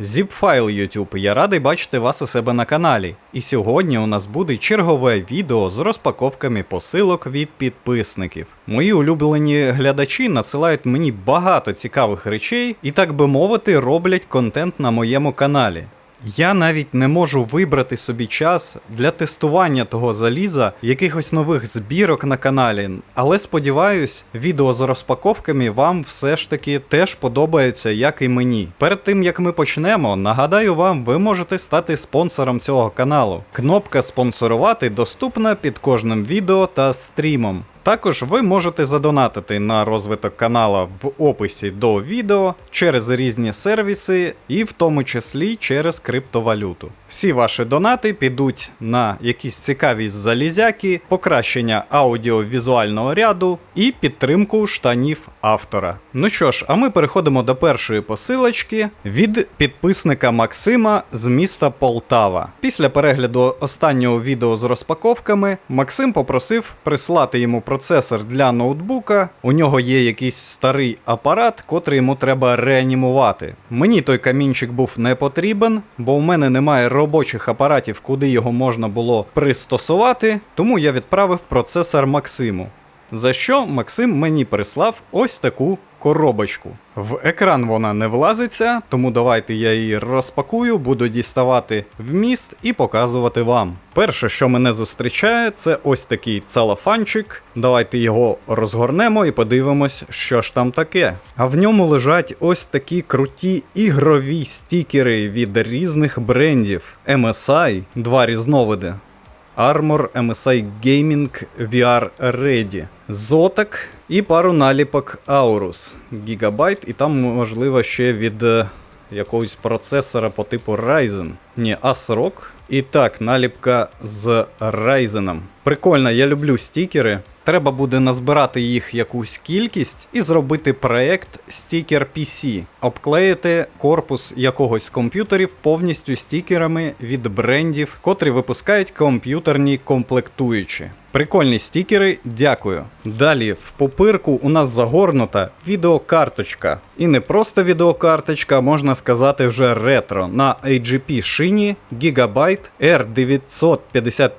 Zipfile YouTube, я радий бачити вас у себе на каналі. І сьогодні у нас буде чергове відео з розпаковками посилок від підписників. Мої улюблені глядачі надсилають мені багато цікавих речей і, так би мовити, роблять контент на моєму каналі. Я навіть не можу вибрати собі час для тестування того заліза, якихось нових збірок на каналі, але сподіваюсь, відео з розпаковками вам все ж таки теж подобаються, як і мені. Перед тим як ми почнемо, нагадаю вам, ви можете стати спонсором цього каналу. Кнопка спонсорувати доступна під кожним відео та стрімом. Також ви можете задонатити на розвиток канала в описі до відео через різні сервіси і в тому числі через криптовалюту. Всі ваші донати підуть на якісь цікаві залізяки, покращення аудіовізуального ряду і підтримку штанів автора. Ну що ж, а ми переходимо до першої посилочки від підписника Максима з міста Полтава. Після перегляду останнього відео з розпаковками Максим попросив прислати йому процесор для ноутбука. У нього є якийсь старий апарат, котрий йому треба реанімувати. Мені той камінчик був не потрібен, бо у мене немає робочих апаратів, куди його можна було пристосувати, тому я відправив процесор Максиму. За що Максим мені прислав ось таку коробочку. В екран вона не влазиться, тому давайте я її розпакую, буду діставати вміст і показувати вам. Перше, що мене зустрічає, це ось такий целофанчик. Давайте його розгорнемо і подивимось, що ж там таке. А в ньому лежать ось такі круті ігрові стікери від різних брендів. MSI, два різновиди. Armor MSI Gaming VR Ready, Zotac і пару наліпок Aorus Gigabyte, і там, можливо, ще від е, якогось процесора по типу Ryzen. Ні, ASRock. І так, наліпка з райзеном. Прикольно, я люблю стікери. Треба буде назбирати їх якусь кількість і зробити проект стікер PC, обклеїти корпус якогось комп'ютерів повністю стікерами від брендів, котрі випускають комп'ютерні комплектуючі. Прикольні стікери, дякую. Далі в попирку у нас загорнута відеокарточка. І не просто відеокарточка, можна сказати, вже ретро на AGP шині Gigabyte R955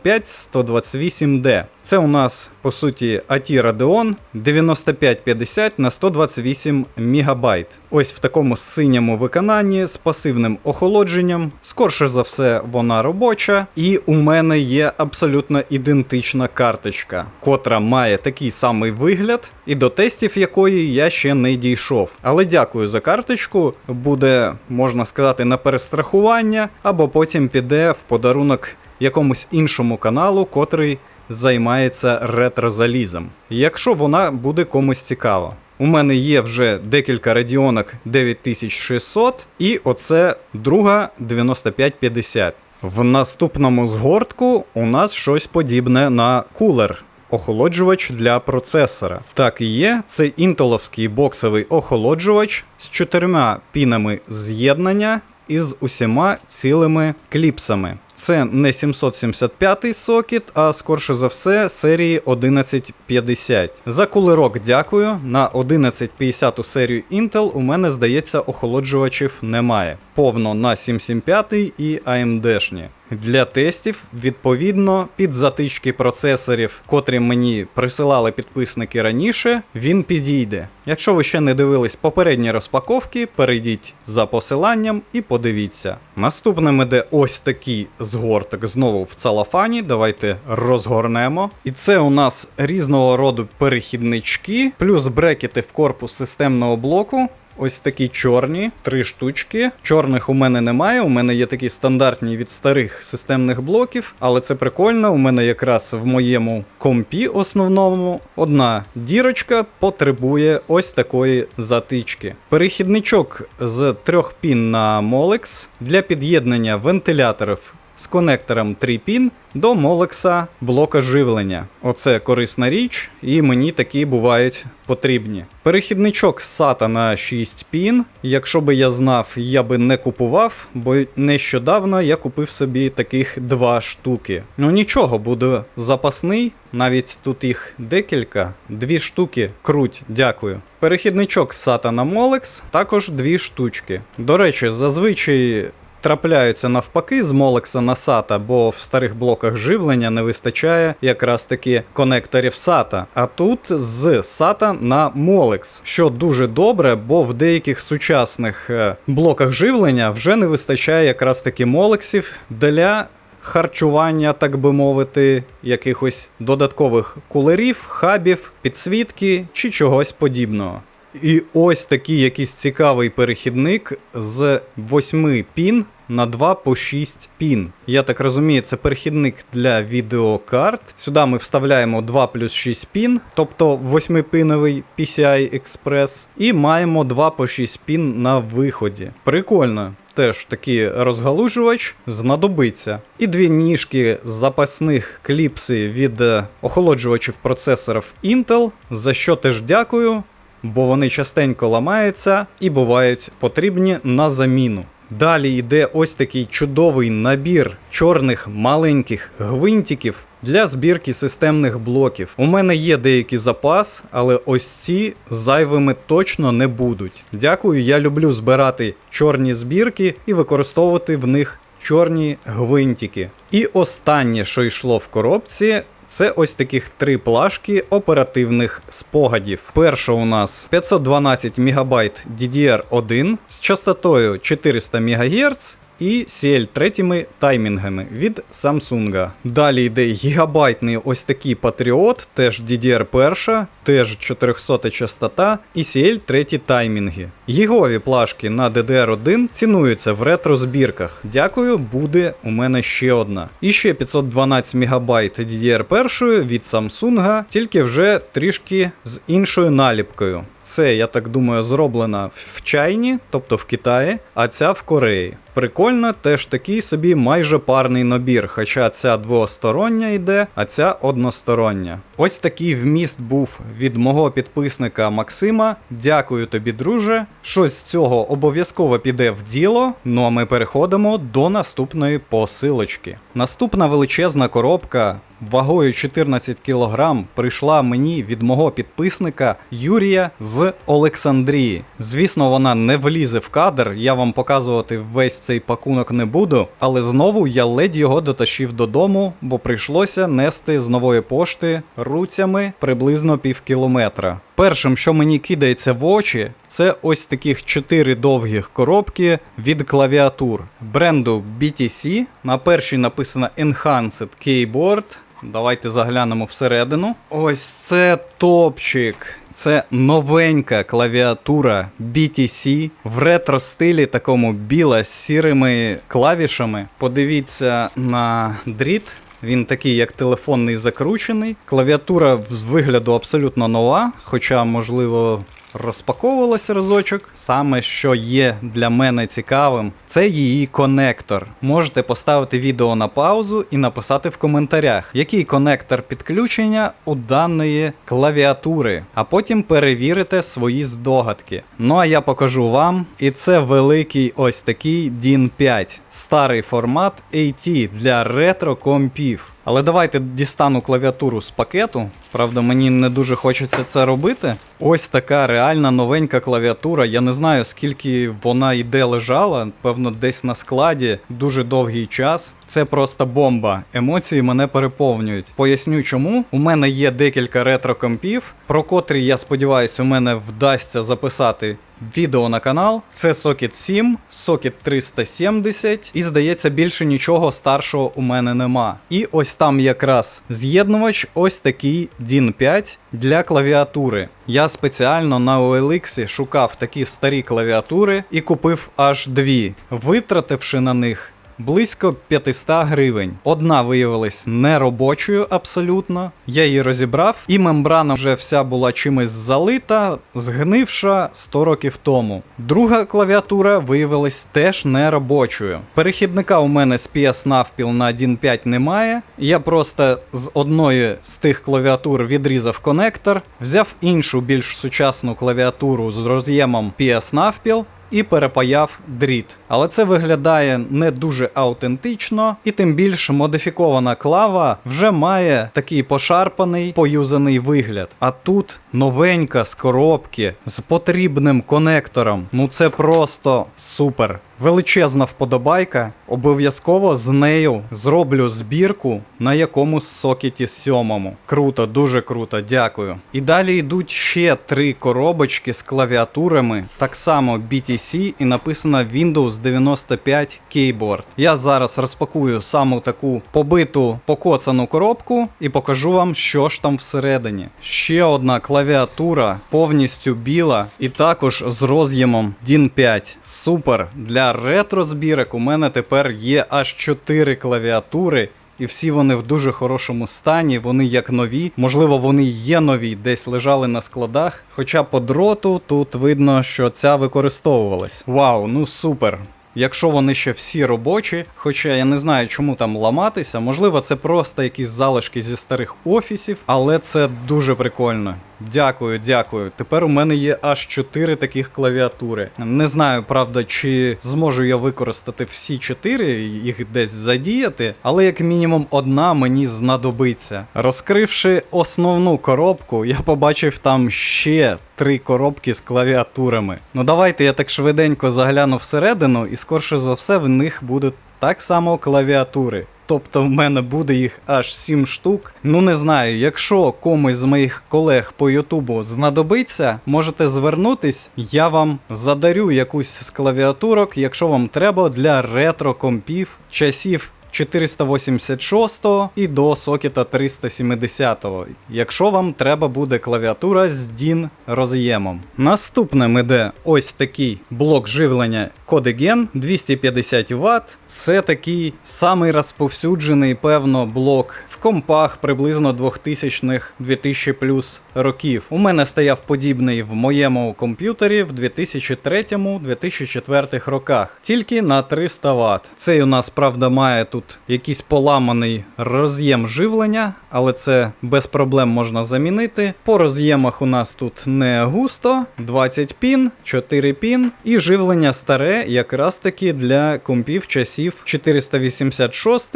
128D. Це у нас по суті AT Radeon 9550 на 128 МБ. Ось в такому синьому виконанні з пасивним охолодженням. Скорше за все, вона робоча. І у мене є абсолютно ідентична карточка, котра має такий самий вигляд, і до тестів якої я ще не дійшов. Але дякую за карточку. Буде, можна сказати, на перестрахування, або потім піде в подарунок якомусь іншому каналу, котрий займається ретро-залізом. Якщо вона буде комусь цікава. У мене є вже декілька радіонок 9600, і оце друга 9550. В наступному згортку у нас щось подібне на кулер. Охолоджувач для процесора. Так і є. Це інтеловський боксовий охолоджувач з чотирма пінами з'єднання і з усіма цілими кліпсами. Це не 775 сокет, а скорше за все серії 1150. За кулерок дякую. На 1150 серію Intel у мене, здається, охолоджувачів немає. Повно на 775 і AMD-шні. Для тестів, відповідно, під затички процесорів, котрі мені присилали підписники раніше, він підійде. Якщо ви ще не дивились попередні розпаковки, перейдіть за посиланням і подивіться. Наступним іде ось такий згорток знову в целофані. Давайте розгорнемо. І це у нас різного роду перехіднички, плюс брекети в корпус системного блоку. Ось такі чорні, три штучки. Чорних у мене немає. У мене є такі стандартні від старих системних блоків, але це прикольно. У мене якраз в моєму компі основному одна дірочка потребує ось такої затички. Перехідничок з трьох пін на Molex для під'єднання вентиляторів з конектором 3PIN до молекса блока живлення. Оце корисна річ, і мені такі бувають потрібні. Перехідничок з SATA на 6 пін. Якщо би я знав, я би не купував, бо нещодавно я купив собі таких два штуки. Ну нічого, буде запасний, навіть тут їх декілька. Дві штуки круть, дякую. Перехідничок з SATA на Molex, також дві штучки. До речі, зазвичай трапляються навпаки з Молекса на SATA, бо в старих блоках живлення не вистачає якраз таки конекторів SATA. А тут з SATA на Molex, що дуже добре, бо в деяких сучасних е, блоках живлення вже не вистачає якраз таки молексів для. Харчування, так би мовити, якихось додаткових кулерів, хабів, підсвітки чи чогось подібного. І ось такий якийсь цікавий перехідник з 8 пін на 2 по 6 пін. Я так розумію, це перехідник для відеокарт. Сюди ми вставляємо 2 плюс 6 пін, тобто 8-піновий PCI Express, і маємо 2 по 6 пін на виході. Прикольно. Теж такий розгалужувач знадобиться. І дві ніжки запасних кліпси від е, охолоджувачів процесорів Intel, за що теж дякую, бо вони частенько ламаються і бувають потрібні на заміну. Далі йде ось такий чудовий набір чорних маленьких гвинтиків для збірки системних блоків. У мене є деякий запас, але ось ці зайвими точно не будуть. Дякую, я люблю збирати чорні збірки і використовувати в них чорні гвинтики. І останнє, що йшло в коробці. Це ось таких три плашки оперативних спогадів. Перша у нас 512 МБ DDR1 з частотою 400 МГц і CL3 таймінгами від Samsung. Далі йде гігабайтний ось такий Patriot, теж DDR1, теж 400 частота і CL3 таймінги. Гігові плашки на DDR1 цінуються в ретро-збірках. Дякую, буде у мене ще одна. І ще 512 МБ DDR1 від Samsung, тільки вже трішки з іншою наліпкою. Це, я так думаю, зроблена в Чайні, тобто в Китаї, а ця в Кореї. Прикольно, теж такий собі майже парний набір, хоча ця двостороння йде, а ця одностороння. Ось такий вміст був від мого підписника Максима. Дякую тобі, друже. Щось з цього обов'язково піде в діло. Ну а ми переходимо до наступної посилочки. Наступна величезна коробка. Вагою 14 кг прийшла мені від мого підписника Юрія з Олександрії. Звісно, вона не влізе в кадр, я вам показувати весь цей пакунок не буду, але знову я ледь його дотащив додому, бо прийшлося нести з нової пошти руцями приблизно пів кілометра. Першим, що мені кидається в очі, це ось таких 4 довгих коробки від клавіатур бренду BTC. На першій написано Enhanced Keyboard. Давайте заглянемо всередину. Ось це топчик. Це новенька клавіатура BTC в ретро стилі, такому біла з сірими клавішами. Подивіться на дріт. Він такий, як телефонний закручений. Клавіатура з вигляду абсолютно нова, хоча, можливо, розпаковувалася разочок. Саме що є для мене цікавим, це її конектор. Можете поставити відео на паузу і написати в коментарях, який конектор підключення у даної клавіатури, а потім перевірите свої здогадки. Ну а я покажу вам, і це великий ось такий DIN 5, старий формат AT для ретро компів. Але давайте дістану клавіатуру з пакету. Правда, мені не дуже хочеться це робити. Ось така реальна новенька клавіатура. Я не знаю, скільки вона йде лежала, певно, десь на складі дуже довгий час. Це просто бомба. Емоції мене переповнюють. Поясню чому. У мене є декілька ретро-компів, про котрі, я сподіваюся, у мене вдасться записати відео на канал. Це Socket 7, Socket 370, і здається, більше нічого старшого у мене нема. І ось там якраз з'єднувач, ось такий DIN 5 для клавіатури. Я спеціально на OLX шукав такі старі клавіатури і купив аж дві, витративши на них близько 500 гривень. Одна виявилась неробочою абсолютно. Я її розібрав, і мембрана вже вся була чимось залита, згнивша 100 років тому. Друга клавіатура виявилась теж неробочою. Перехідника у мене з PS навпіл на 1.5 немає. Я просто з одної з тих клавіатур відрізав конектор, взяв іншу більш сучасну клавіатуру з роз'ємом PS навпіл і перепаяв дріт. Але це виглядає не дуже аутентично, і тим більш модифікована клава вже має такий пошарпаний поюзаний вигляд. А тут новенька з коробки з потрібним конектором. Ну це просто супер. Величезна вподобайка. Обов'язково з нею зроблю збірку на якомусь сокеті сьомому. Круто, дуже круто, дякую. І далі йдуть ще три коробочки з клавіатурами, так само BTC і написано Windows 95 Keyboard. Я зараз розпакую саму таку побиту покоцану коробку і покажу вам, що ж там всередині. Ще одна клавіатура повністю біла і також з роз'ємом DIN 5. Супер! Для ретро збірок у мене тепер є аж 4 клавіатури. І всі вони в дуже хорошому стані, вони як нові. Можливо, вони є нові, десь лежали на складах. Хоча по дроту тут видно, що ця використовувалась. Вау, ну супер. Якщо вони ще всі робочі, хоча я не знаю, чому там ламатися, можливо, це просто якісь залишки зі старих офісів, але це дуже прикольно. Дякую, дякую. Тепер у мене є аж 4 таких клавіатури. Не знаю, правда, чи зможу я використати всі 4, їх десь задіяти, але як мінімум одна мені знадобиться. Розкривши основну коробку, я побачив там ще три коробки з клавіатурами. Ну давайте я так швиденько загляну всередину, і скорше за все в них будуть так само клавіатури. Тобто в мене буде їх аж 7 штук. Ну не знаю, якщо комусь з моїх колег по Ютубу знадобиться, можете звернутись, я вам задарю якусь з клавіатурок, якщо вам треба для ретро компів часів 486 і до сокета 370, якщо вам треба буде клавіатура з DIN роз'ємом. Наступним іде ось такий блок живлення Codegen 250 Вт. Це такий самий розповсюджений, певно, блок в компах приблизно 2000-х 2000 плюс років. У мене стояв подібний в моєму комп'ютері в 2003-2004 роках, тільки на 300 Вт. Цей у нас, правда, має тут якийсь поламаний роз'єм живлення, але це без проблем можна замінити. По роз'ємах у нас тут не густо, 20 пін, 4 пін, і живлення старе, якраз таки для компів часів 486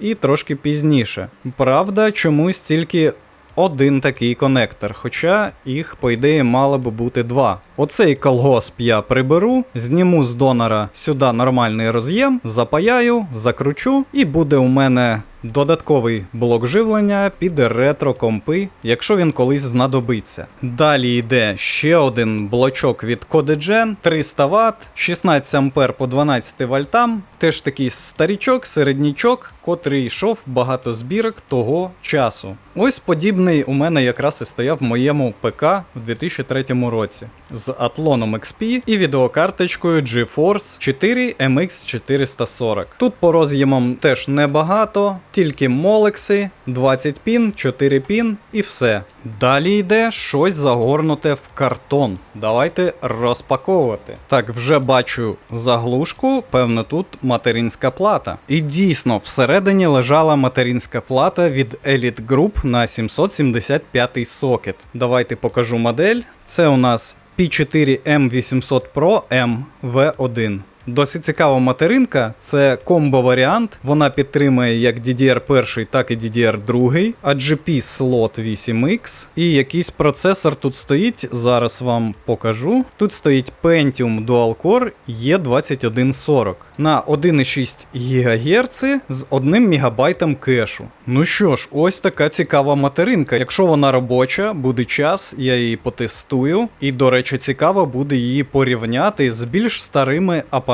і трошки пізніше. Правда, чомусь тільки один такий конектор, хоча їх, по ідеї, мало би бути два. Оцей колгосп я приберу, зніму з донора сюди нормальний роз'єм, запаяю, закручу, і буде у мене додатковий блок живлення під ретро-компи, якщо він колись знадобиться. Далі йде ще один блочок від Codegen 300 Вт, 16 А по 12 вольтам. Теж такий старічок, середнячок, котрий йшов багато збірок того часу. Ось подібний у мене якраз і стояв в моєму ПК в 2003 році з Athlon XP і відеокарточкою GeForce 4 MX 440. Тут по роз'ємам теж небагато, тільки молекси, 20 пін, 4 пін і все. Далі йде щось загорнуте в картон. Давайте розпаковувати. Так, вже бачу заглушку, певно, тут материнська плата. І дійсно, всередині лежала материнська плата від Elite Group на 775 сокет. Давайте покажу модель. Це у нас P4M800 Pro M V1. Досить цікава материнка, це комбо варіант. Вона підтримує як DDR1, так і DDR2, AGP слот 8X. І якийсь процесор тут стоїть. Зараз вам покажу. Тут стоїть Pentium Dual Core E2140 на 1,6 ГГц з 1 МБ кешу. Ну що ж, ось така цікава материнка. Якщо вона робоча, буде час, я її потестую. І, до речі, цікаво буде її порівняти з більш старими апаратами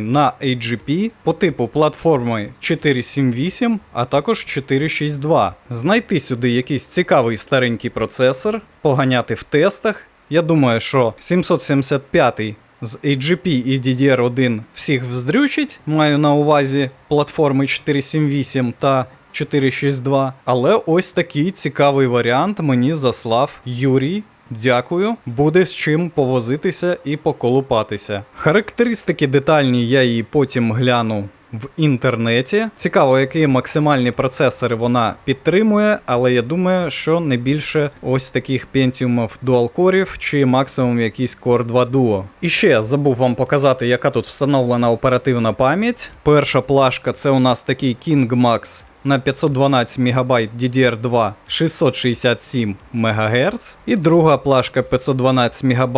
на AGP по типу платформи 478, а також 462. Знайти сюди якийсь цікавий старенький процесор, поганяти в тестах. Я думаю, що 775 з AGP і DDR1 всіх вздрючить. Маю на увазі платформи 478 та 462. Але ось такий цікавий варіант мені заслав Юрій. Дякую, буде з чим повозитися і поколупатися. Характеристики детальні я її потім гляну в інтернеті. Цікаво, які максимальні процесори вона підтримує, але я думаю, що не більше ось таких пентіумів дуал-корів чи максимум якийсь Core 2 Duo. І ще забув вам показати, яка тут встановлена оперативна пам'ять. Перша плашка це у нас такий King Max на 512 МБ DDR2 667 МГц. І друга плашка 512 МБ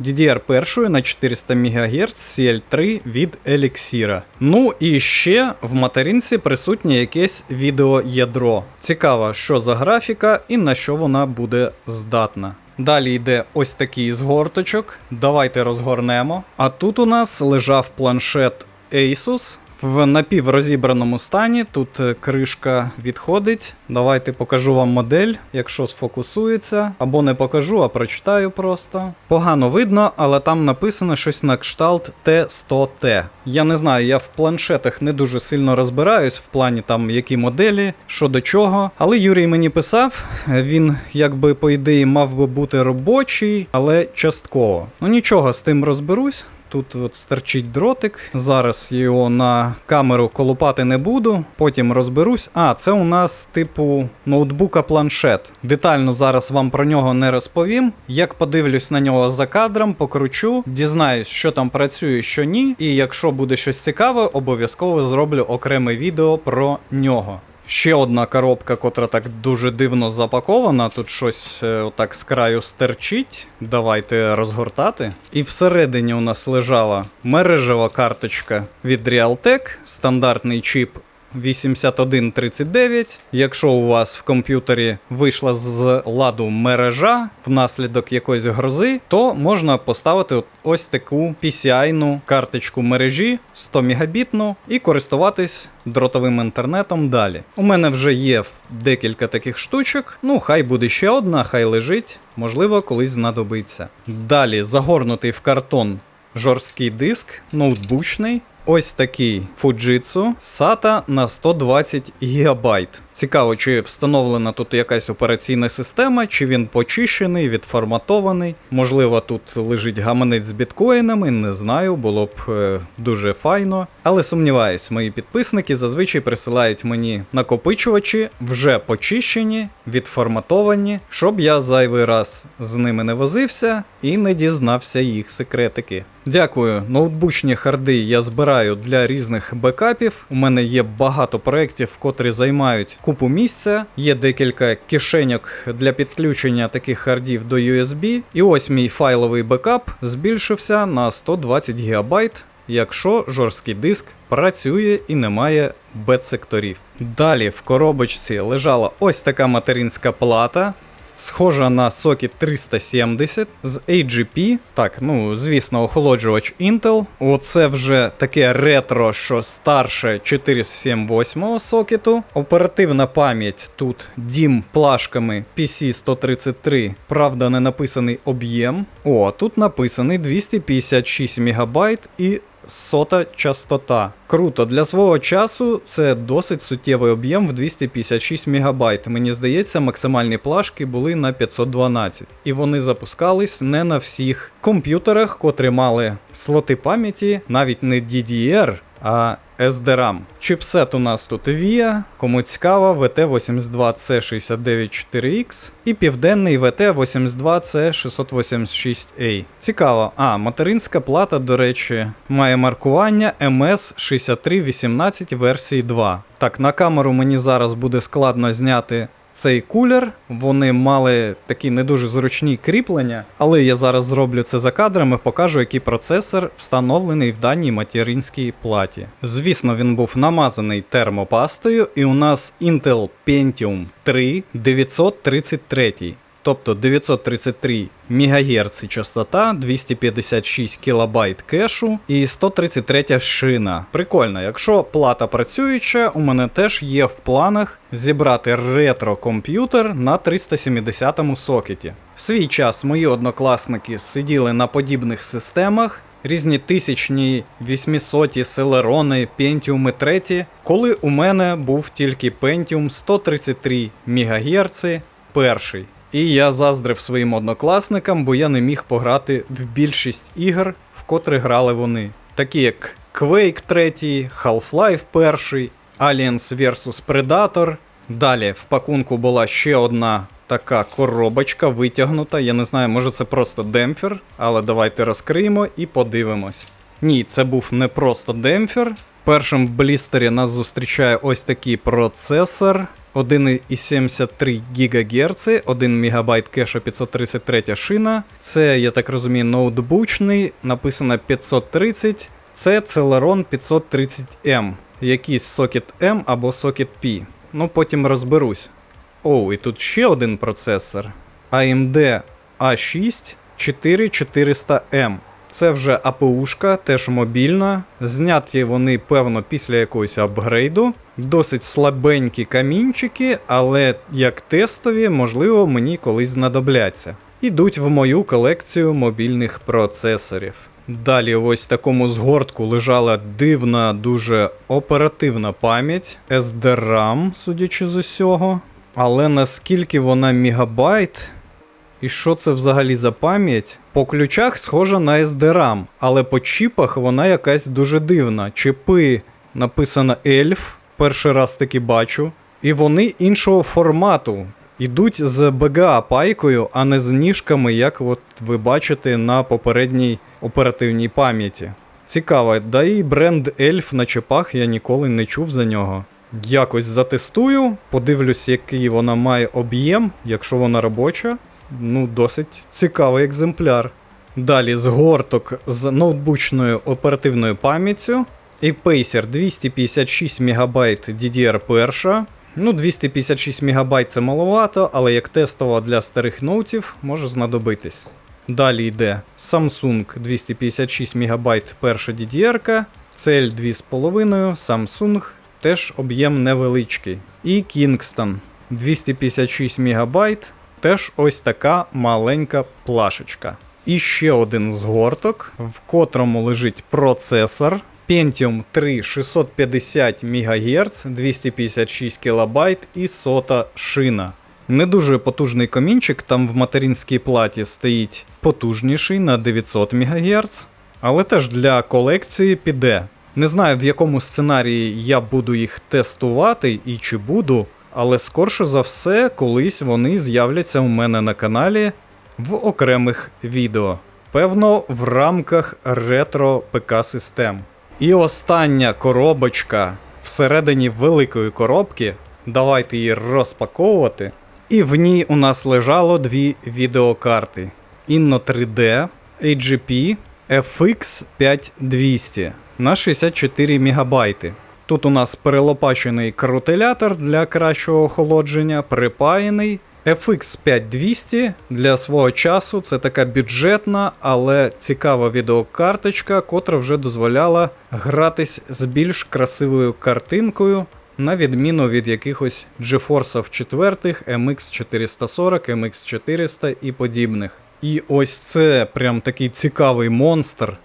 DDR1 на 400 МГц CL3 від Elixir. Ну і ще в материнці присутнє якесь відеоядро. Цікаво, що за графіка і на що вона буде здатна. Далі йде ось такий згорточок. Давайте розгорнемо. А тут у нас лежав планшет Asus в напіврозібраному стані. Тут е, кришка відходить. Давайте покажу вам модель, якщо сфокусується. Або не покажу, а прочитаю просто. Погано видно, але там написано щось на кшталт T100T. Я не знаю, я в планшетах не дуже сильно розбираюсь в плані там які моделі, що до чого. Але Юрій мені писав, він якби по ідеї мав би бути робочий, але частково. Ну нічого, з тим розберусь. Тут от стерчить дротик. Зараз його на камеру колупати не буду, потім розберусь. А, це у нас типу ноутбука планшет. Детально зараз вам про нього не розповім. Як подивлюсь на нього за кадром, покручу, дізнаюсь, що там працює, що ні. І якщо буде щось цікаве, обов'язково зроблю окреме відео про нього. Ще одна коробка, котра так дуже дивно запакована. Тут щось так отак з краю стерчить. Давайте розгортати. І всередині у нас лежала мережева карточка від Realtek, стандартний чіп 8139. Якщо у вас в комп'ютері вийшла з ладу мережа внаслідок якоїсь грози, то можна поставити ось таку PCI-ну карточку мережі 100 мегабітну і користуватись дротовим інтернетом далі. У мене вже є декілька таких штучок. Ну, хай буде ще одна, хай лежить, можливо, колись знадобиться. Далі загорнутий в картон жорсткий диск, ноутбучний. Ось такий Fujitsu SATA на 120 ГБ. Цікаво, чи встановлена тут якась операційна система, чи він почищений, відформатований. Можливо, тут лежить гаманець з біткоїнами, не знаю, було б е, дуже файно. Але сумніваюсь, мої підписники зазвичай присилають мені накопичувачі, вже почищені, відформатовані, щоб я зайвий раз з ними не возився і не дізнався їх секретики. Дякую, ноутбучні харди я збираю для різних бекапів. У мене є багато проєктів, котрі займають купу місця. Є декілька кишеньок для підключення таких хардів до USB. І ось мій файловий бекап збільшився на 120 ГБ, якщо жорсткий диск працює і немає бет-секторів. Далі в коробочці лежала ось така материнська плата. Схожа на сокет 370 з AGP. Так, ну звісно, охолоджувач Intel. Оце вже таке ретро, що старше 478 сокету. Оперативна пам'ять тут DIM плашками PC133, правда, не написаний об'єм. О, тут написаний 256 МБ і сота частота. Круто, для свого часу це досить суттєвий об'єм в 256 МБ. Мені здається, максимальні плашки були на 512. І вони запускались не на всіх комп'ютерах, котрі мали слоти пам'яті, навіть не DDR, а SDRAM. Чіпсет у нас тут VIA, кому цікаво, VT82C694X і південний VT82C686A. Цікаво, а материнська плата, до речі, має маркування MS6318 версії 2. Так, на камеру мені зараз буде складно зняти цей кулер. Вони мали такі не дуже зручні кріплення, але я зараз зроблю це за кадрами, покажу, який процесор встановлений в даній материнській платі. Звісно, він був намазаний термопастою, і у нас Intel Pentium 3 933. Тобто 933 МГц частота, 256 кБ кешу і 133 шина. Прикольно, якщо плата працююча, у мене теж є в планах зібрати ретро-комп'ютер на 370 сокеті. В свій час мої однокласники сиділи на подібних системах. різні тисячні, 800 селерони, Pentium 3, коли у мене був тільки Pentium 133 МГц перший. І я заздрив своїм однокласникам, бо я не міг пограти в більшість ігор, в котрі грали вони. Такі як Quake 3, Half-Life 1, Aliens vs Predator. Далі в пакунку була ще одна така коробочка витягнута. Я не знаю, може це просто демпфер, але давайте розкриємо і подивимось. Ні, це був не просто демпфер. Першим в блістері нас зустрічає ось такий процесор. 1,73 ГГц, 1 МБ кеша 533 шина. Це, я так розумію, ноутбучний, написано 530. Це Celeron 530M. Якийсь сокет M або сокет P. Ну, потім розберусь. О, і тут ще один процесор. AMD A6 4400M. Це вже АПУшка, теж мобільна. Зняті вони, певно, після якогось апгрейду. Досить слабенькі камінчики, але як тестові, можливо, мені колись знадобляться. Ідуть в мою колекцію мобільних процесорів. Далі, ось в такому згортку лежала дивна, дуже оперативна пам'ять SDRAM, судячи з усього. Але наскільки вона мегабайт, і що це взагалі за пам'ять? По ключах схожа на SDRAM, але по чіпах вона якась дуже дивна. Чіпи написано ELF, перший раз таки бачу. І вони іншого формату. Ідуть з BGA пайкою, а не з ніжками, як от ви бачите на попередній оперативній пам'яті. Цікаво, да і бренд ELF на чіпах я ніколи не чув за нього. Якось затестую, подивлюсь, який вона має об'єм, якщо вона робоча. Ну, досить цікавий екземпляр. Далі згорток з ноутбучною оперативною пам'яттю. І Pacer 256 МБ DDR1. Ну, 256 МБ це маловато, але як тестово для старих ноутів може знадобитись. Далі йде Samsung 256 МБ перша DDR, CL 2,5, Samsung теж об'єм невеличкий. І Kingston 256 МБ, теж ось така маленька плашечка. І ще один згорток, в котрому лежить процесор. Pentium 3 650 МГц, 256 кБ і сота шина. Не дуже потужний комінчик, там в материнській платі стоїть потужніший на 900 МГц, але теж для колекції піде. Не знаю, в якому сценарії я буду їх тестувати і чи буду, але скорше за все, колись вони з'являться у мене на каналі в окремих відео. Певно, в рамках ретро ПК систем. І остання коробочка всередині великої коробки. Давайте її розпаковувати. І в ній у нас лежало дві відеокарти: Inno 3D AGP FX 5200 на 64 МБ. Тут у нас перелопачений карутилятор для кращого охолодження, припаяний. FX 5200 для свого часу це така бюджетна, але цікава відеокарточка, котра вже дозволяла гратись з більш красивою картинкою, на відміну від якихось GeForce 4, MX 440, MX 400 і подібних. І ось це прям такий цікавий монстр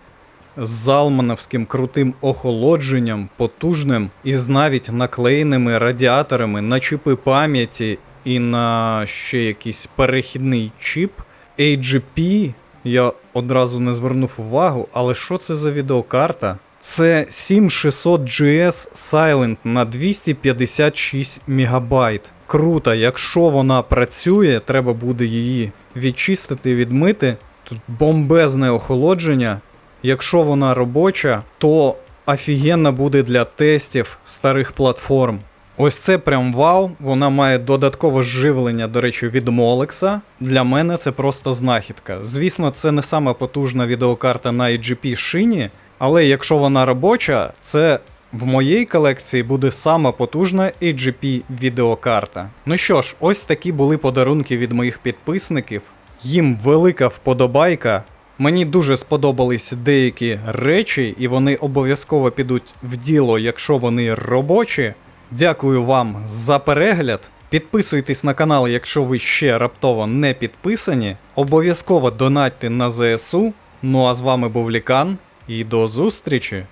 з залмановським крутим охолодженням, потужним і з навіть наклеєними радіаторами на чіпи пам'яті і на ще якийсь перехідний чіп. AGP, я одразу не звернув увагу, але що це за відеокарта? Це 7600GS Silent на 256 МБ. Круто, якщо вона працює, треба буде її відчистити, відмити. Тут бомбезне охолодження. Якщо вона робоча, то офігенно буде для тестів старих платформ. Ось це прям вау. Вона має додаткове живлення, до речі, від Molex. Для мене це просто знахідка. Звісно, це не сама потужна відеокарта на IGP шині, але якщо вона робоча, це в моїй колекції буде сама потужна AGP відеокарта. Ну що ж, ось такі були подарунки від моїх підписників. Їм велика вподобайка. Мені дуже сподобались деякі речі, і вони обов'язково підуть в діло, якщо вони робочі. Дякую вам за перегляд. Підписуйтесь на канал, якщо ви ще раптово не підписані. Обов'язково донатьте на ЗСУ. Ну а з вами був Лікан. І до зустрічі!